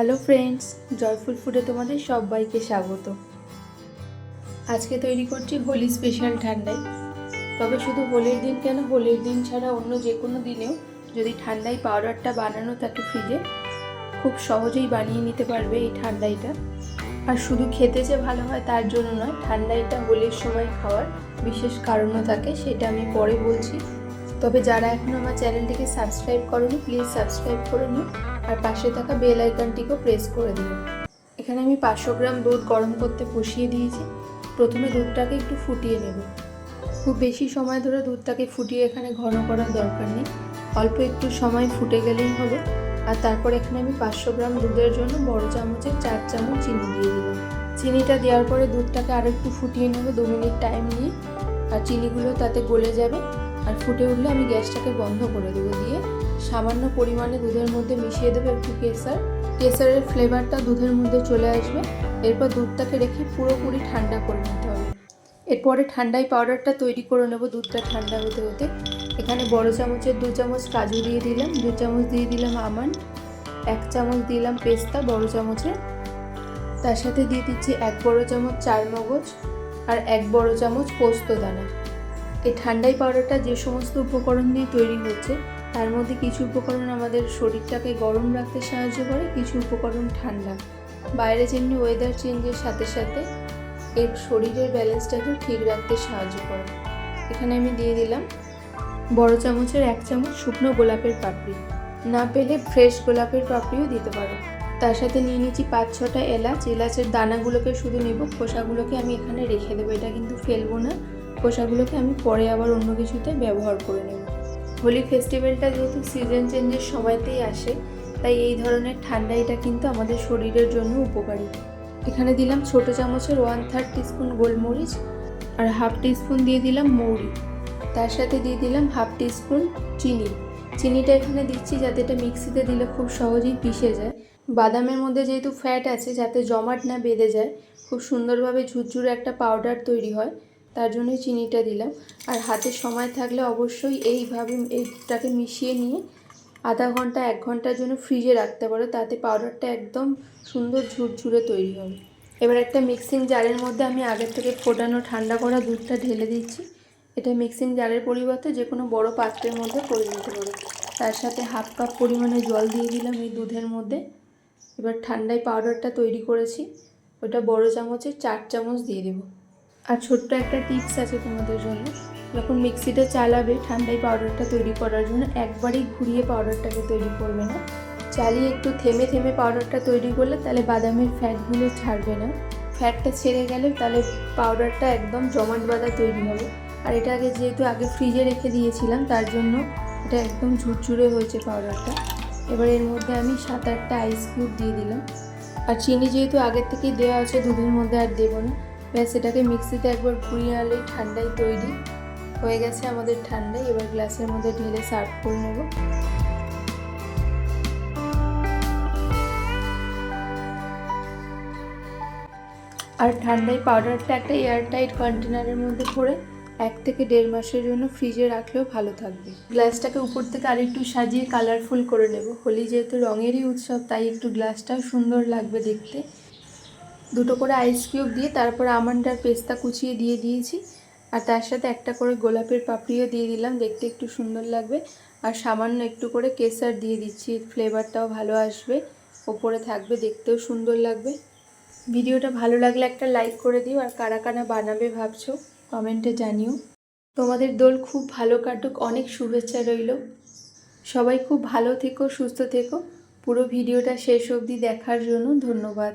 Hello friends, joyful ফুডে তোমাদের সবাইকে স্বাগত। আজকে তৈরি করছি হোলি স্পেশাল ঠান্ডাই তবে শুধু হোলির দিন কেন? হোলির দিন ছাড়া অন্য যে কোনো দিনেও যদি ঠান্ডাই পাউডারটা বানানো থাকে ফ্রিজে খুব সহজেই বানিয়ে নিতে পারবে এই ঠান্ডাইটা। আর শুধু খেতে যে ভালো হয় তার জন্য নয়, ঠান্ডাইটা হোলির সময় খাওয়ার বিশেষ কারণও থাকে, সেটা আমি পরে বলছি। তবে যারা এখনও আমার চ্যানেলটিকে সাবস্ক্রাইব করনি, প্লিজ সাবস্ক্রাইব করে নিন আর পাশে থাকা বেল আইকনটিকেও প্রেস করে দিও। এখানে আমি পাঁচশো গ্রাম দুধ গরম করতে বসিয়ে দিয়েছি। প্রথমে দুধটাকে একটু ফুটিয়ে নেব। খুব বেশি সময় ধরে দুধটাকে ফুটিয়ে এখানে ঘন করার দরকার নেই। অল্প একটু সময় ফুটে গেলেই হবে। আর তারপর এখানে আমি পাঁচশো গ্রাম দুধের জন্য বড় চামচের চার চামচ চিনি দিয়ে দিলাম। চিনিটা দেওয়ার পরে দুধটাকে আরও একটু ফুটিয়ে নেব দু মিনিট টাইম নিয়ে। আর চিনিগুলো তাতে গলে যাবে। আর ফুটে উঠলে আমি গ্যাসটাকে বন্ধ করে দেবো দিয়ে সামান্য পরিমাণে দুধের মধ্যে মিশিয়ে দেবো একটু কেসার। কেসারের ফ্লেভারটা দুধের মধ্যে চলে আসবে। এরপর দুধটাকে রেখে পুরোপুরি ঠান্ডা করে নিতে হবে। এরপরে ঠান্ডায় পাউডারটা তৈরি করে নেব দুধটা ঠান্ডা হতে হতে। এখানে বড় চামচের দু চামচ কাজু দিয়ে দিলাম, দু চামচ দিয়ে দিলাম আমন্ড, এক চামচ দিলাম পেস্তা বড় চামচের। তার সাথে দিয়ে দিচ্ছি এক বড় চামচ চার মগজ আর এক বড় চামচ পোস্ত দানা। এই ঠান্ডাই পাউডারটা যে সমস্ত উপকরণ দিয়ে তৈরি হচ্ছে, তার মধ্যে কিছু উপকরণ আমাদের শরীরটাকে গরম রাখতে সাহায্য করে, কিছু উপকরণ ঠান্ডা। বাইরে যেমনি ওয়েদার চেঞ্জের সাথে সাথে এর শরীরের ব্যালেন্সটাকেও ঠিক রাখতে সাহায্য করে। এখানে আমি দিয়ে দিলাম বড় চামচের এক চামচ শুকনো গোলাপের পাপড়ি। না পেলে ফ্রেশ গোলাপের পাপড়িও দিতে পারো। তার সাথে নিয়ে নিচ্ছি পাঁচ ছটা এলাচ। এলাচের দানাগুলোকে শুধু নেব, খোসাগুলোকে আমি এখানে রেখে দেবো। এটা কিন্তু ফেলব না। খোসাগুলোকে আমি পরে আবার অন্য কিছুতে ব্যবহার করে নেব। হোলি ফেস্টিভ্যালটা যেহেতু সিজন চেঞ্জের সময়তেই আসে, তাই এই ধরনের ঠান্ডা এটা কিন্তু আমাদের শরীরের জন্য উপকারী। এখানে দিলাম ছোট চামচের ওয়ান থার্ড টিস্পুন গোলমরিচ আর হাফ টিস্পুন দিয়ে দিলাম মৌরি। তার সাথে দিয়ে দিলাম হাফ টিস্পুন চিনি। চিনিটা এখানে দিচ্ছি যাতে এটা মিক্সিতে দিলে খুব সহজেই পিষে যায়। বাদামের মধ্যে যেহেতু ফ্যাট আছে, যাতে জমাট না বেঁধে যায়, খুব সুন্দরভাবে ঝুরঝুরে একটা পাউডার তৈরি হয়। তার জন্যই চিনিটা দিলাম। আর হাতে সময় থাকলে অবশ্যই এইভাবে এইটাকে মিশিয়ে নিয়ে আধা ঘণ্টা, এক ঘণ্টার জন্য ফ্রিজে রাখতে পারো। তাতে পাউডারটা একদম সুন্দর ঝুরঝুরে তৈরি হবে। এবার একটা মিক্সিং জারের মধ্যে আমি আগের থেকে ফোটানো ঠান্ডা করা দুধটা ঢেলে দিচ্ছি। এটা মিক্সিং জারের পরিবর্তে যে কোনো বড় পাত্রের মধ্যে করে দিতে পারো। তার সাথে হাফ কাপ পরিমাণে জল দিয়ে দিলাম এই দুধের মধ্যে। এবার ঠান্ডায় পাউডারটা তৈরি করেছি। ওটা বড় চামচে চার চামচ দিয়ে দেবো। আর ছোট্ট একটা টিপস আছে তোমাদের জন্য। যখন মিক্সিটা চালাবে, ঠান্ডায় পাউডারটা তৈরি করার জন্য একবারেই ঘুরিয়ে পাউডারটাকে তৈরি করবে না। চালিয়ে একটু থেমে থেমে পাউডারটা তৈরি করলে তাহলে বাদামের ফ্যাটগুলো ছাড়বে না। ফ্যাটটা ছেড়ে গেলে তাহলে পাউডারটা একদম জমাট বাঁধা তৈরি হবে। আর এটা আগে যেহেতু আগে ফ্রিজে রেখে দিয়েছিলাম, তার জন্য এটা একদম ঝুরঝুরে হয়েছে পাউডারটা এবার এর মধ্যে আমি সাত আটটা আইস কিউব দিয়ে দিলাম। আর চিনি যেহেতু আগের থেকেই দেওয়া আছে, দুধের মধ্যে আর দেবো না। ব্যাস, এটাকে মিক্সিতে একবার ঘুরিয়ে আনলেই ঠান্ডাই তৈরি। হয়ে গেছে আমাদের ঠান্ডাই এবার গ্লাসের মধ্যে ঢেলে সার্ভ করে নেব। আর ঠান্ডায় পাউডারটা একটা এয়ারটাইট কন্টেনারের মধ্যে ভরে এক থেকে দেড় মাসের জন্য ফ্রিজে রাখলেও ভালো থাকবে। গ্লাসটাকে উপর থেকে আরেকটু সাজিয়ে কালারফুল করে নেব। হোলি যেহেতু রঙেরই উৎসব, তাই একটু গ্লাসটাও সুন্দর লাগবে দেখতে। দুটো করে আইস কিউব দিয়ে তারপরে আমন্ড আর পেস্তা কুচিয়ে দিয়ে দিয়েছি। আর তার সাথে একটা করে গোলাপের পাপড়িও দিয়ে দিলাম, দেখতে একটু সুন্দর লাগবে। আর সামান্য একটু করে কেসার দিয়ে দিচ্ছি ফ্লেভারটাও ভালো আসবে, ওপরে থাকবে, দেখতেও সুন্দর লাগবে। ভিডিওটা ভালো লাগলে একটা লাইক করে দিও, আর কারা কারা বানাবে ভাবছ কমেন্টে জানিও। তোমাদের দোল খুব ভালো কাটুক, অনেক শুভেচ্ছা রইল। সবাই খুব ভালো থেকো, সুস্থ থেকো। পুরো ভিডিওটা শেষ অবধি দেখার জন্য ধন্যবাদ।